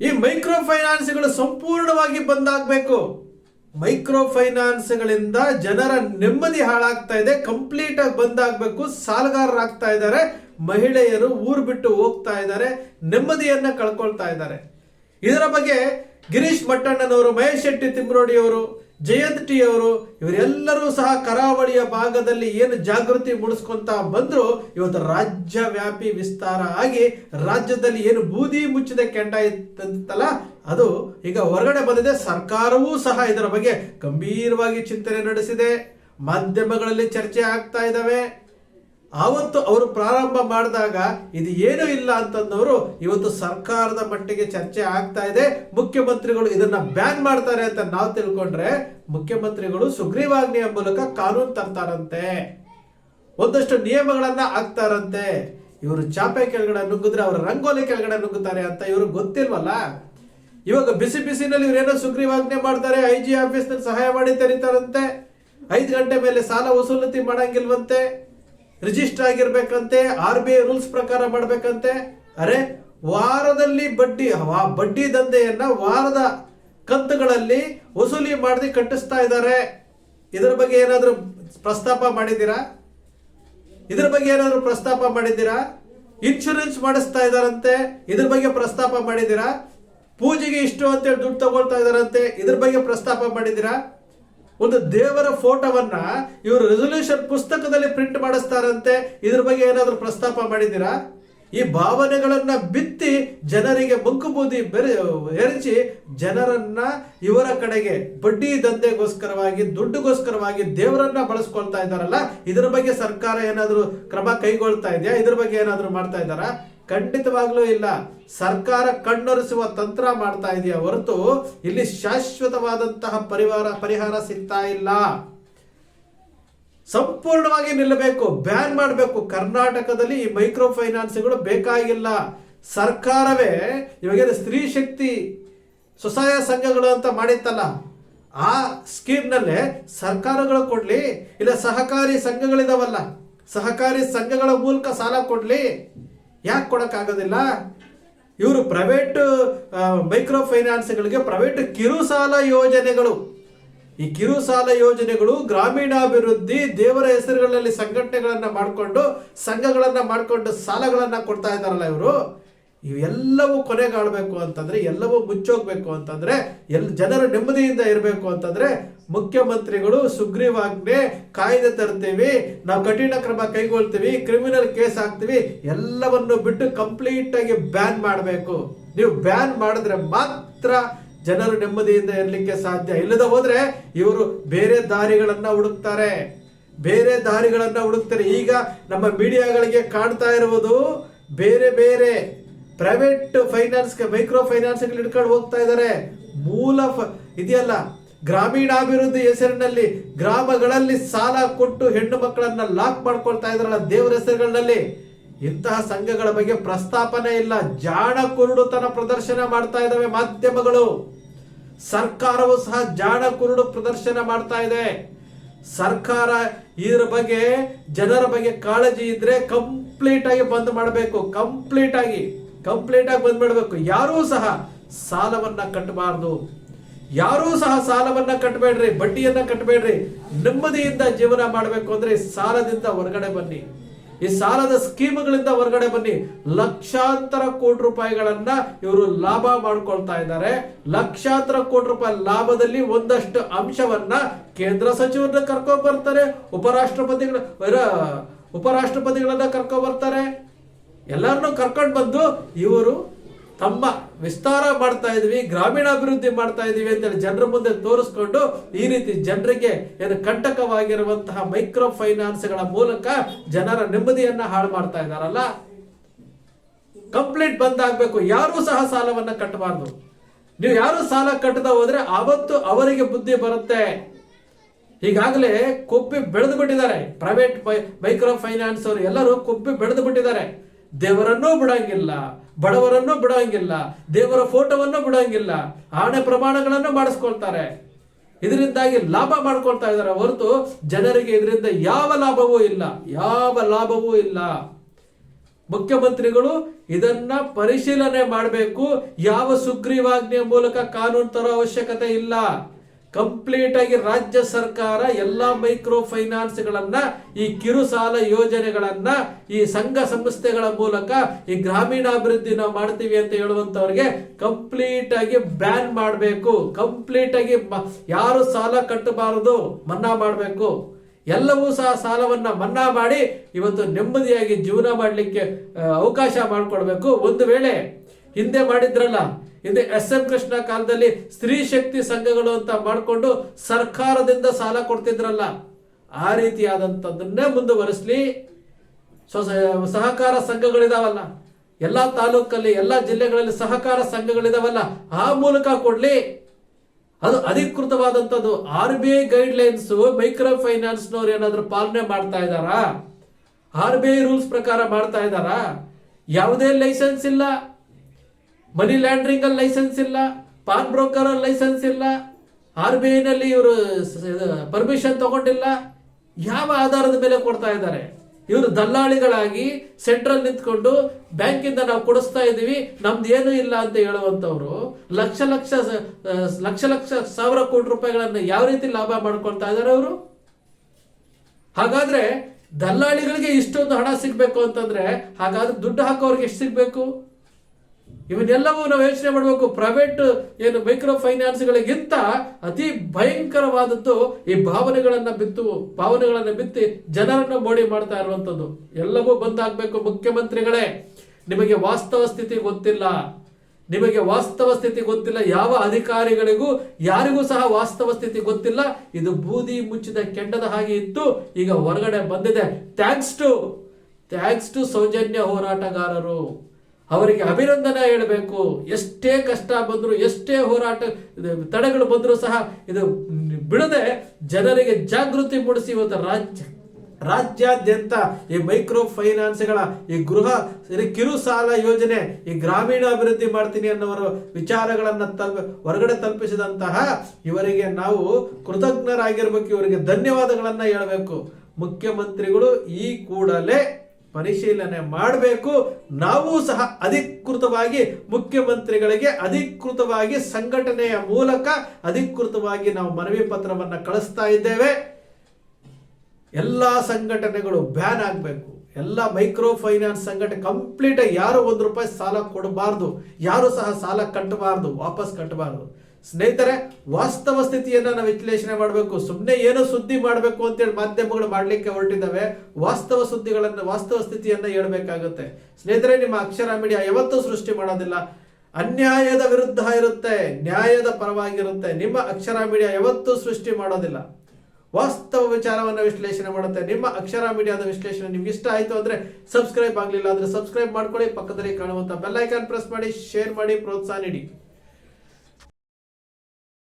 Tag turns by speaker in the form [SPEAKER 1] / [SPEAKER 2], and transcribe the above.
[SPEAKER 1] ಈ ಮೈಕ್ರೋ ಫೈನಾನ್ಸ್ಗಳು ಸಂಪೂರ್ಣವಾಗಿ ಬಂದಾಗಬೇಕು. ಮೈಕ್ರೋ ಫೈನಾನ್ಸ್ಗಳಿಂದ ಜನರ ನೆಮ್ಮದಿ ಹಾಳಾಗ್ತಾ ಇದೆ ಕಂಪ್ಲೀಟ್ ಆಗಿ ಬಂದಾಗಬೇಕು, ಸಾಲಗಾರರಾಗ್ತಾ ಇದ್ದಾರೆ, ಮಹಿಳೆಯರು ಊರು ಬಿಟ್ಟು ಹೋಗ್ತಾ ಇದ್ದಾರೆ, ನೆಮ್ಮದಿಯನ್ನ ಕಳ್ಕೊಳ್ತಾ ಇದ್ದಾರೆ. ಇದರ ಬಗ್ಗೆ ಗಿರೀಶ್ ಮಟ್ಟಣ್ಣನವರು, ಮಹೇಶ್ ಶೆಟ್ಟಿ ತಿಮ್ರೋಡಿಯವರು ಜಯಂತ್ ಟಿ ಅವರು ಇವರೆಲ್ಲರೂ ಸಹ ಕರಾವಳಿಯ ಭಾಗದಲ್ಲಿ ಏನು ಜಾಗೃತಿ ಮೂಡಿಸ್ಕೊಂತ ಬಂದ್ರು, ಇವತ್ತು ರಾಜ್ಯ ವ್ಯಾಪಿ ವಿಸ್ತಾರ ಆಗಿ ರಾಜ್ಯದಲ್ಲಿ ಏನು ಬೂದಿ ಮುಚ್ಚಿದ ಕೆಂಡ ಇತ್ತಂತಲ್ಲ, ಅದು ಈಗ ಹೊರಗಡೆ ಬಂದಿದೆ. ಸರ್ಕಾರವೂ ಸಹ ಇದರ ಬಗ್ಗೆ ಗಂಭೀರವಾಗಿ ಚಿಂತನೆ ನಡೆಸಿದೆ. ಮಾಧ್ಯಮಗಳಲ್ಲಿ ಚರ್ಚೆ ಆಗ್ತಾ ಇದ್ದಾವೆ ಆವತ್ತು ಅವರು ಪ್ರಾರಂಭ ಮಾಡಿದಾಗ ಇದು ಏನೂ ಇಲ್ಲ ಅಂತಂದವರು ಇವತ್ತು ಸರ್ಕಾರದ ಮಟ್ಟಿಗೆ ಚರ್ಚೆ ಆಗ್ತಾ ಇದೆ. ಮುಖ್ಯಮಂತ್ರಿಗಳು ಇದನ್ನ ಬ್ಯಾನ್ ಮಾಡ್ತಾರೆ ಅಂತ ನಾವು ತಿಳ್ಕೊಂಡ್ರೆ ಮುಖ್ಯಮಂತ್ರಿಗಳು ಸುಗ್ರೀವಾಜ್ಞೆಯ ಮೂಲಕ ಕಾನೂನು ತರ್ತಾರಂತೆ. ಒಂದಷ್ಟು ನಿಯಮಗಳನ್ನ ಹಾಕ್ತಾರಂತೆ. ಇವರು ಚಾಪೆ ಕೆಳಗಡೆ ನುಗ್ಗಿದ್ರೆ ಅವರು ರಂಗೋಲಿ ಕೆಳಗಡೆ ನುಗ್ಗುತ್ತಾರೆ ಅಂತ ಇವರು ಗೊತ್ತಿಲ್ವಲ್ಲ? ಇವಾಗ ಬಿಸಿ ಬಿಸಿನಲ್ಲಿ ಇವರೇನೋ ಸುಗ್ರೀವಾಜ್ಞೆ ಮಾಡ್ತಾರೆ, ಐ ಜಿ ಆಫೀಸ್ನಲ್ಲಿ ಸಹಾಯ ಮಾಡಿ ತೆರೀತಾರಂತೆ. ಐದು ಗಂಟೆ ಮೇಲೆ ಸಾಲ ವಸೂಲತಿ ಮಾಡಂಗಿಲ್ವಂತೆ. ರಿಜಿಸ್ಟರ್ ಆಗಿರ್ಬೇಕಂತೆ ಆರ್ ಬಿ ಐ ರೂಲ್ಸ್ ಪ್ರಕಾರ ಮಾಡ್ಬೇಕಂತೆ. ಅರೆ, ವಾರದಲ್ಲಿ ಬಡ್ಡಿ ಬಡ್ಡಿ ದಂಧೆಯನ್ನ ವಾರದ ಕಂತುಗಳಲ್ಲಿ ವಸೂಲಿ ಮಾಡಿ ಕಟ್ಟಿಸ್ತಾ ಇದ್ದಾರೆ ಇದರ ಬಗ್ಗೆ ಏನಾದರೂ ಪ್ರಸ್ತಾಪ ಮಾಡಿದ್ದೀರಾ? ಇದ್ರ ಬಗ್ಗೆ ಏನಾದರೂ ಪ್ರಸ್ತಾಪ ಮಾಡಿದ್ದೀರಾ? ಇನ್ಶೂರೆನ್ಸ್ ಮಾಡಿಸ್ತಾ ಇದಾರಂತೆ, ಇದ್ರ ಬಗ್ಗೆ ಪ್ರಸ್ತಾಪ ಮಾಡಿದ್ದೀರಾ? ಪೂಜೆಗೆ ಇಷ್ಟು ಅಂತೇಳಿ ದುಡ್ಡು ತಗೊಳ್ತಾ ಇದಾರಂತೆ, ಇದ್ರ ಬಗ್ಗೆ ಪ್ರಸ್ತಾಪ ಮಾಡಿದ್ದೀರಾ? ಒಂದು ದೇವರ ಫೋಟೋವನ್ನ ಇವರು ರೆಸೊಲ್ಯೂಷನ್ ಪುಸ್ತಕದಲ್ಲಿ ಪ್ರಿಂಟ್ ಮಾಡಿಸ್ತಾರಂತೆ, ಇದ್ರ ಬಗ್ಗೆ ಏನಾದರೂ ಪ್ರಸ್ತಾಪ ಮಾಡಿದ್ದೀರಾ? ಈ ಭಾವನೆಗಳನ್ನ ಬಿತ್ತಿ ಜನರಿಗೆ ಮಂಕುಬೂದಿ ಬೆರೆ, ಎರಚಿ ಜನರನ್ನ ಇವರ ಕಡೆಗೆ ಬಡ್ಡಿ ದಂಧೆಗೋಸ್ಕರವಾಗಿ, ದುಡ್ಡುಗೋಸ್ಕರವಾಗಿ ದೇವರನ್ನ ಬಳಸ್ಕೊಳ್ತಾ ಇದ್ದಾರಲ್ಲ, ಇದರ ಬಗ್ಗೆ ಸರ್ಕಾರ ಏನಾದರೂ ಕ್ರಮ ಕೈಗೊಳ್ತಾ ಇದೆಯಾ? ಇದ್ರ ಬಗ್ಗೆ ಏನಾದರೂ ಮಾಡ್ತಾ ಇದ್ದಾರಾ? ಖಂಡಿತವಾಗ್ಲೂ ಇಲ್ಲ. ಸರ್ಕಾರ ಕಣ್ಣೊರೆಸುವ ತಂತ್ರ ಮಾಡ್ತಾ ಇದೆಯಾ ಹೊರತು ಇಲ್ಲಿ ಶಾಶ್ವತವಾದಂತಹ ಪರಿವಾರ, ಪರಿಹಾರ ಸಿಗ್ತಾ ಇಲ್ಲ. ಸಂಪೂರ್ಣವಾಗಿ ನಿಲ್ಲಬೇಕು, ಬ್ಯಾನ್ ಮಾಡಬೇಕು. ಕರ್ನಾಟಕದಲ್ಲಿ ಈ ಮೈಕ್ರೋ ಫೈನಾನ್ಸ್ಗಳು ಬೇಕಾಗಿಲ್ಲ. ಸರ್ಕಾರವೇ ಇವಾಗ ಸ್ತ್ರೀ ಶಕ್ತಿ ಸ್ವಸಹಾಯ ಸಂಘಗಳು ಅಂತ ಮಾಡಿತ್ತಲ್ಲ, ಆ ಸ್ಕೀಮ್ನಲ್ಲೇ ಸರ್ಕಾರಗಳು ಕೊಡ್ಲಿ, ಇಲ್ಲ ಸಹಕಾರಿ ಸಂಘಗಳಿದಾವಲ್ಲ, ಸಹಕಾರಿ ಸಂಘಗಳ ಮೂಲಕ ಸಾಲ ಕೊಡ್ಲಿ. ಯಾಕೆ ಕೊಡೋಕ್ಕಾಗೋದಿಲ್ಲ? ಇವರು ಪ್ರೈವೇಟ್ ಮೈಕ್ರೋ ಫೈನಾನ್ಸ್ಗಳಿಗೆ ಪ್ರೈವೇಟ್ ಕಿರುಸಾಲ ಯೋಜನೆಗಳು. ಈ ಕಿರುಸಾಲ ಯೋಜನೆಗಳು ಗ್ರಾಮೀಣಾಭಿವೃದ್ಧಿ, ದೇವರ ಹೆಸರುಗಳಲ್ಲಿ ಸಂಘಟನೆಗಳನ್ನು ಮಾಡಿಕೊಂಡು, ಸಂಘಗಳನ್ನು ಮಾಡಿಕೊಂಡು ಸಾಲಗಳನ್ನು ಕೊಡ್ತಾ ಇದ್ದಾರಲ್ಲ ಇವರು. ಇವೆಲ್ಲವೂ ಕೊನೆಗಾಡಬೇಕು ಅಂತಂದ್ರೆ, ಎಲ್ಲವೂ ಮುಚ್ಚೋಗ್ಬೇಕು ಅಂತಂದ್ರೆ, ಎಲ್ ಜನರು ನೆಮ್ಮದಿಯಿಂದ ಇರಬೇಕು ಅಂತಂದ್ರೆ ಮುಖ್ಯಮಂತ್ರಿಗಳು ಸುಗ್ರೀವಾಜ್ಞೆ ಕಾಯ್ದೆ ತರ್ತೀವಿ, ನಾವು ಕಠಿಣ ಕ್ರಮ ಕೈಗೊಳ್ತೀವಿ ಕ್ರಿಮಿನಲ್ ಕೇಸ್ ಹಾಕ್ತೀವಿ, ಎಲ್ಲವನ್ನು ಬಿಟ್ಟು ಕಂಪ್ಲೀಟ್ ಆಗಿ ಬ್ಯಾನ್ ಮಾಡಬೇಕು. ನೀವು ಬ್ಯಾನ್ ಮಾಡಿದ್ರೆ ಮಾತ್ರ ಜನರು ನೆಮ್ಮದಿಯಿಂದ ಇರಲಿಕ್ಕೆ ಸಾಧ್ಯ. ಇಲ್ಲದ ಹೋದ್ರೆ ಇವರು ಬೇರೆ ದಾರಿಗಳನ್ನ ಹುಡುಕ್ತಾರೆ. ಬೇರೆ ದಾರಿಗಳನ್ನ ಹುಡುಕ್ತಾರೆ. ಈಗ ನಮ್ಮ ಮೀಡಿಯಾಗಳಿಗೆ ಕಾಣ್ತಾ ಇರುವುದು ಬೇರೆ ಬೇರೆ. ಪ್ರೈವೇಟ್ ಫೈನಾನ್ಸ್ ಮೈಕ್ರೋ ಫೈನಾನ್ಸ್ ಹಿಡ್ಕೊಂಡು ಹೋಗ್ತಾ ಇದ್ದಾರೆ. ಮೂಲ ಇದೆಯಲ್ಲ ಗ್ರಾಮೀಣಾಭಿವೃದ್ಧಿ ಹೆಸರಿನಲ್ಲಿ ಗ್ರಾಮಗಳಲ್ಲಿ ಸಾಲ ಕೊಟ್ಟು ಹೆಣ್ಣು ಮಕ್ಕಳನ್ನ ಲಾಕ್ ಮಾಡ್ಕೊಳ್ತಾ ಇದ್ರಲ್ಲ ದೇವರ ಹೆಸರುಗಳಲ್ಲಿ, ಇಂತಹ ಸಂಘಗಳ ಬಗ್ಗೆ ಪ್ರಸ್ತಾಪನೆ ಇಲ್ಲ. ಜಾಣ ಕುರುಡುತನ ಪ್ರದರ್ಶನ ಮಾಡ್ತಾ ಇದ್ದಾವೆ ಮಾಧ್ಯಮಗಳು. ಸರ್ಕಾರವು ಸಹ ಜಾಣ ಕುರುಡು ಪ್ರದರ್ಶನ ಮಾಡ್ತಾ ಇದೆ. ಸರ್ಕಾರ ಇದರ ಬಗ್ಗೆ, ಜನರ ಬಗ್ಗೆ ಕಾಳಜಿ ಇದ್ರೆ ಕಂಪ್ಲೀಟ್ ಆಗಿ ಬಂದ್ ಮಾಡಬೇಕು. ಕಂಪ್ಲೀಟ್ ಆಗಿ ಕಂಪ್ಲೀಟ್ ಆಗಿ ಬಂದ್ ಮಾಡಬೇಕು. ಯಾರೂ ಸಹ ಸಾಲವನ್ನ ಕಟ್ಟಬಾರ್ದು. ಯಾರೂ ಸಹ ಸಾಲವನ್ನ ಕಟ್ಟಬೇಡ್ರಿ ಬಡ್ಡಿಯನ್ನ ಕಟ್ಟಬೇಡ್ರಿ ನೆಮ್ಮದಿಯಿಂದ ಜೀವನ ಮಾಡಬೇಕು ಅಂದ್ರೆ ಸಾಲದಿಂದ ಹೊರಗಡೆ ಬನ್ನಿ. ಈ ಸಾಲದ ಸ್ಕೀಮ್ಗಳಿಂದ ಹೊರಗಡೆ ಬನ್ನಿ. ಲಕ್ಷಾಂತರ ಕೋಟಿ ರೂಪಾಯಿಗಳನ್ನ ಇವರು ಲಾಭ ಮಾಡ್ಕೊಳ್ತಾ ಇದ್ದಾರೆ. ಲಕ್ಷಾಂತರ ಕೋಟಿ ರೂಪಾಯಿ ಲಾಭದಲ್ಲಿ ಒಂದಷ್ಟು ಅಂಶವನ್ನ ಕೇಂದ್ರ ಸಚಿವರನ್ನ ಕರ್ಕೊಂಡ್ ಬರ್ತಾರೆ. ಉಪರಾಷ್ಟ್ರಪತಿಗಳ ಉಪರಾಷ್ಟ್ರಪತಿಗಳನ್ನ ಕರ್ಕೊಂಡ್ ಬರ್ತಾರೆ. ಎಲ್ಲರನ್ನೂ ಕರ್ಕೊಂಡು ಬಂದು ಇವರು ತಮ್ಮ ವಿಸ್ತಾರ ಮಾಡ್ತಾ ಇದೀವಿ, ಗ್ರಾಮೀಣಾಭಿವೃದ್ಧಿ ಮಾಡ್ತಾ ಇದೀವಿ ಅಂತೇಳಿ ಜನರ ಮುಂದೆ ತೋರಿಸ್ಕೊಂಡು ಈ ರೀತಿ ಜನರಿಗೆ ಏನು ಕಂಟಕವಾಗಿರುವಂತಹ ಮೈಕ್ರೋ ಫೈನಾನ್ಸ್ಗಳ ಮೂಲಕ ಜನರ ನೆಮ್ಮದಿಯನ್ನ ಹಾಳು ಮಾಡ್ತಾ ಇದ್ದಾರಲ್ಲ? ಕಂಪ್ಲೀಟ್ ಬಂದ್ ಆಗ್ಬೇಕು ಯಾರೂ ಸಹ ಸಾಲವನ್ನ ಕಟ್ಟಬಾರ್ದು. ನೀವು ಯಾರು ಸಾಲ ಕಟ್ಟದ ಹೋದ್ರೆ ಅವತ್ತು ಅವರಿಗೆ ಬುದ್ಧಿ ಬರುತ್ತೆ. ಈಗಾಗಲೇ ಕೊಬ್ಬಿ ಬೆಳೆದು ಬಿಟ್ಟಿದ್ದಾರೆ ಪ್ರೈವೇಟ್ ಮೈಕ್ರೋ ಫೈನಾನ್ಸ್ ಅವರು ಎಲ್ಲರೂ ಕೊಬ್ಬಿ ಬೆಳೆದು ಬಿಟ್ಟಿದ್ದಾರೆ ದೇವರನ್ನೂ ಬಿಡಂಗಿಲ್ಲ, ಬಡವರನ್ನೂ ಬಿಡಂಗಿಲ್ಲ, ದೇವರ ಫೋಟೋವನ್ನು ಬಿಡಂಗಿಲ್ಲ, ಆಣೆ ಪ್ರಮಾಣಗಳನ್ನು ಮಾಡಿಸ್ಕೊಳ್ತಾರೆ. ಇದರಿಂದಾಗಿ ಲಾಭ ಮಾಡ್ಕೊಳ್ತಾ ಇದ್ದಾರೆ. ಹೊರತು ಜನರಿಗೆ ಇದರಿಂದ ಯಾವ ಲಾಭವೂ ಇಲ್ಲ. ಯಾವ ಲಾಭವೂ ಇಲ್ಲ. ಮುಖ್ಯಮಂತ್ರಿಗಳು ಇದನ್ನ ಪರಿಶೀಲನೆ ಮಾಡಬೇಕು. ಯಾವ ಸುಗ್ರೀವಾಜ್ಞೆಯ ಮೂಲಕ ಕಾನೂನು ತರೋ ಅವಶ್ಯಕತೆ ಇಲ್ಲ. ಕಂಪ್ಲೀಟ್ ಆಗಿ ರಾಜ್ಯ ಸರ್ಕಾರ ಎಲ್ಲಾ ಮೈಕ್ರೋ ಫೈನಾನ್ಸ್ ಗಳನ್ನ ಈ ಕಿರು ಸಾಲ ಯೋಜನೆಗಳನ್ನ, ಈ ಸಂಘ ಸಂಸ್ಥೆಗಳ ಮೂಲಕ ಈ ಗ್ರಾಮೀಣಾಭಿವೃದ್ಧಿ ನಾವು ಮಾಡ್ತೀವಿ ಅಂತ ಹೇಳುವಂತವ್ರಿಗೆ ಕಂಪ್ಲೀಟ್ ಆಗಿ ಬ್ಯಾನ್ ಮಾಡಬೇಕು. ಕಂಪ್ಲೀಟ್ ಆಗಿ ಯಾರು ಸಾಲ ಕಟ್ಟಬಾರದು ಮನ್ನಾ ಮಾಡಬೇಕು. ಎಲ್ಲವೂ ಸಹ ಸಾಲವನ್ನ ಮನ್ನಾ ಮಾಡಿ ಇವತ್ತು ನೆಮ್ಮದಿಯಾಗಿ ಜೀವನ ಮಾಡಲಿಕ್ಕೆ ಅವಕಾಶ ಮಾಡಿಕೊಡ್ಬೇಕು. ಒಂದು ವೇಳೆ ಹಿಂದೆ ಮಾಡಿದ್ರಲ್ಲ, ಹಿಂದೆ ಎಸ್ ಎಂ ಕೃಷ್ಣ ಕಾಲದಲ್ಲಿ ಸ್ತ್ರೀ ಶಕ್ತಿ ಸಂಘಗಳು ಅಂತ ಮಾಡಿಕೊಂಡು ಸರ್ಕಾರದಿಂದ ಸಾಲ ಕೊಡ್ತಿದ್ರಲ್ಲ, ಆ ರೀತಿಯಾದಂಥದ್ದನ್ನೇ ಮುಂದುವರೆಸ್ಲಿ. ಸೊ ಸ- ಸಹಕಾರ ಸಂಘಗಳಿದಾವಲ್ಲ, ಎಲ್ಲಾ ತಾಲೂಕಲ್ಲಿ, ಎಲ್ಲಾ ಜಿಲ್ಲೆಗಳಲ್ಲಿ ಸಹಕಾರ ಸಂಘಗಳಿದಾವಲ್ಲ, ಆ ಮೂಲಕ ಕೊಡ್ಲಿ. ಅದು ಅಧಿಕೃತವಾದಂಥದ್ದು. R B I guidelines micro ಫೈನಾನ್ಸ್ನವ್ರು ಏನಾದರೂ ಪಾಲನೆ ಮಾಡ್ತಾ ಇದ್ದಾರಾ? ಆರ್ ಬಿ ಐ ರೂಲ್ಸ್ ಪ್ರಕಾರ ಮಾಡ್ತಾ ಇದ್ದಾರಾ? ಯಾವುದೇ ಲೈಸೆನ್ಸ್ ಇಲ್ಲ. ಮನಿ ಲ್ಯಾಂಡ್ರಿಂಗ್ ಅಲ್ಲಿ ಲೈಸೆನ್ಸ್ ಇಲ್ಲ ಪಾನ್ ಬ್ರೋಕರ್ ಅಲ್ಲಿ ಲೈಸೆನ್ಸ್ ಇಲ್ಲ ಆರ್ ಬಿ ಐನಲ್ಲಿ ಇವರು ಪರ್ಮಿಷನ್ ತಗೊಂಡಿಲ್ಲ, ಯಾವ ಆಧಾರದ ಮೇಲೆ ಕೊಡ್ತಾ ಇದ್ದಾರೆ? ಇವರು ದಲ್ಲಾಳಿಗಳಾಗಿ ಸೆಂಟ್ರಲ್ ನಿಂತ್ಕೊಂಡು ಬ್ಯಾಂಕಿಂದ ನಾವು ಕೊಡಿಸ್ತಾ ಇದೀವಿ ನಮ್ದು ಏನು ಇಲ್ಲ ಅಂತ ಹೇಳುವಂತವ್ರು ಲಕ್ಷ ಲಕ್ಷ ಲಕ್ಷ ಲಕ್ಷ, ಸಾವಿರ ಕೋಟಿ ರೂಪಾಯಿಗಳನ್ನು ಯಾವ ರೀತಿ ಲಾಭ ಮಾಡ್ಕೊಳ್ತಾ ಇದ್ದಾರೆ ಅವರು? ಹಾಗಾದ್ರೆ ದಲ್ಲಾಳಿಗಳಿಗೆ ಇಷ್ಟೊಂದು ಹಣ ಸಿಗಬೇಕು ಅಂತಂದ್ರೆ ಹಾಗಾದ್ರೆ ದುಡ್ಡು ಹಾಕೋರ್ಗೆ ಎಷ್ಟು ಸಿಗ್ಬೇಕು? ಇವನ್ನೆಲ್ಲವೂ ನಾವು ಯೋಚನೆ ಮಾಡಬೇಕು. ಪ್ರೈವೇಟ್ ಏನು ಮೈಕ್ರೋ ಫೈನಾನ್ಸ್ಗಳಿಗಿಂತ ಅತಿ ಭಯಂಕರವಾದದ್ದು ಈ ಭಾವನೆಗಳನ್ನ ಬಿತ್ತು, ಭಾವನೆಗಳನ್ನ ಬಿತ್ತಿ ಜನರನ್ನ ಮೋಡಿ ಮಾಡ್ತಾ ಇರುವಂತದ್ದು ಎಲ್ಲವೂ ಬಂದಾಗಬೇಕು ಮುಖ್ಯಮಂತ್ರಿಗಳೇ. ನಿಮಗೆ ವಾಸ್ತವ ಸ್ಥಿತಿ ಗೊತ್ತಿಲ್ಲ. ನಿಮಗೆ ವಾಸ್ತವ ಸ್ಥಿತಿ ಗೊತ್ತಿಲ್ಲ. ಯಾವ ಅಧಿಕಾರಿಗಳಿಗೂ ಯಾರಿಗೂ ಸಹ ವಾಸ್ತವ ಸ್ಥಿತಿ ಗೊತ್ತಿಲ್ಲ. ಇದು ಬೂದಿ ಮುಚ್ಚಿದ ಕೆಂಡದ ಹಾಗೆ ಇತ್ತು. ಈಗ ಹೊರಗಡೆ ಬಂದಿದೆ. Thanks to thanks to Sowjanya ಹೋರಾಟಗಾರರು. ಅವರಿಗೆ ಅಭಿನಂದನೆ ಹೇಳಬೇಕು. ಎಷ್ಟೇ ಕಷ್ಟ ಬಂದರೂ, ಎಷ್ಟೇ ಹೋರಾಟ ತಡೆಗಳು ಬಂದರೂ ಸಹ ಇದು ಬಿಡದೆ ಜನರಿಗೆ ಜಾಗೃತಿ ಮೂಡಿಸಿ ಇವತ್ತು ರಾಜ್ಯ, ರಾಜ್ಯಾದ್ಯಂತ ಈ ಮೈಕ್ರೋ ಫೈನಾನ್ಸ್ಗಳ ಈ ಗೃಹ ಕಿರು ಸಾಲ ಯೋಜನೆ, ಈ ಗ್ರಾಮೀಣ ಅಭಿವೃದ್ಧಿ ಮಾಡ್ತೀನಿ ಅನ್ನೋರು ವಿಚಾರಗಳನ್ನು ತಲುಪ ಹೊರಗಡೆ ತಲುಪಿಸಿದಂತಹ ಇವರಿಗೆ ನಾವು ಕೃತಜ್ಞರಾಗಿರ್ಬೇಕು, ಇವರಿಗೆ ಧನ್ಯವಾದಗಳನ್ನು ಹೇಳಬೇಕು. ಮುಖ್ಯಮಂತ್ರಿಗಳು ಈ ಕೂಡಲೇ ಪರಿಶೀಲನೆ ಮಾಡಬೇಕು. ನಾವು ಸಹ ಅಧಿಕೃತವಾಗಿ ಮುಖ್ಯಮಂತ್ರಿಗಳಿಗೆ ಅಧಿಕೃತವಾಗಿ ಸಂಘಟನೆಯ ಮೂಲಕ ಅಧಿಕೃತವಾಗಿ ನಾವು ಮನವಿ ಪತ್ರವನ್ನು ಕಳಿಸ್ತಾ ಇದ್ದೇವೆ. ಎಲ್ಲ ಸಂಘಟನೆಗಳು ಬ್ಯಾನ್ ಆಗಬೇಕು. ಎಲ್ಲ ಮೈಕ್ರೋ ಫೈನಾನ್ಸ್ ಸಂಘಟನೆ ಕಂಪ್ಲೀಟ್ ಯಾರು ಒಂದು ರೂಪಾಯಿ ಸಾಲ ಕೊಡಬಾರ್ದು. ಯಾರು ಸಹ ಸಾಲ ಕಟ್ಟಬಾರ್ದು, ವಾಪಸ್ ಕಟ್ಟಬಾರ್ದು. ಸ್ನೇಹಿತರೆ, ವಾಸ್ತವ ಸ್ಥಿತಿಯನ್ನ ನಾವು ವಿಶ್ಲೇಷಣೆ ಮಾಡಬೇಕು. ಸುಮ್ಮನೆ ಏನೋ ಸುದ್ದಿ ಮಾಡಬೇಕು ಅಂತೇಳಿ ಮಾಧ್ಯಮಗಳು ಮಾಡಲಿಕ್ಕೆ ಹೊರಟಿದ್ದಾವೆ. ವಾಸ್ತವ ಸುದ್ದಿಗಳನ್ನು, ವಾಸ್ತವ ಸ್ಥಿತಿಯನ್ನ ಹೇಳಬೇಕಾಗುತ್ತೆ. ಸ್ನೇಹಿತರೆ, ನಿಮ್ಮ ಅಕ್ಷರ ಮೀಡಿಯಾ ಯಾವತ್ತೂ ಸೃಷ್ಟಿ ಮಾಡೋದಿಲ್ಲ. ಅನ್ಯಾಯದ ವಿರುದ್ಧ ಇರುತ್ತೆ, ನ್ಯಾಯದ ಪರವಾಗಿರುತ್ತೆ. ನಿಮ್ಮ ಅಕ್ಷರ ಮೀಡಿಯಾ ಯಾವತ್ತೂ ಸೃಷ್ಟಿ ಮಾಡೋದಿಲ್ಲ. ವಾಸ್ತವ ವಿಚಾರವನ್ನು ವಿಶ್ಲೇಷಣೆ ಮಾಡುತ್ತೆ. ನಿಮ್ಮ ಅಕ್ಷರ ಮೀಡಿಯಾದ ವಿಶ್ಲೇಷಣೆ ನಿಮ್ಗೆ ಇಷ್ಟ ಆಯ್ತು ಅಂದ್ರೆ ಸಬ್ಸ್ಕ್ರೈಬ್ ಆಗಲಿಲ್ಲ ಅಂದ್ರೆ ಸಬ್ಸ್ಕ್ರೈಬ್ ಮಾಡ್ಕೊಳ್ಳಿ. ಪಕ್ಕದಲ್ಲಿ ಕಾಣುವಂತ ಬೆಲ್ ಐಕಾನ್ ಪ್ರೆಸ್ ಮಾಡಿ, ಶೇರ್ ಮಾಡಿ, ಪ್ರೋತ್ಸಾಹ ನೀಡಿ.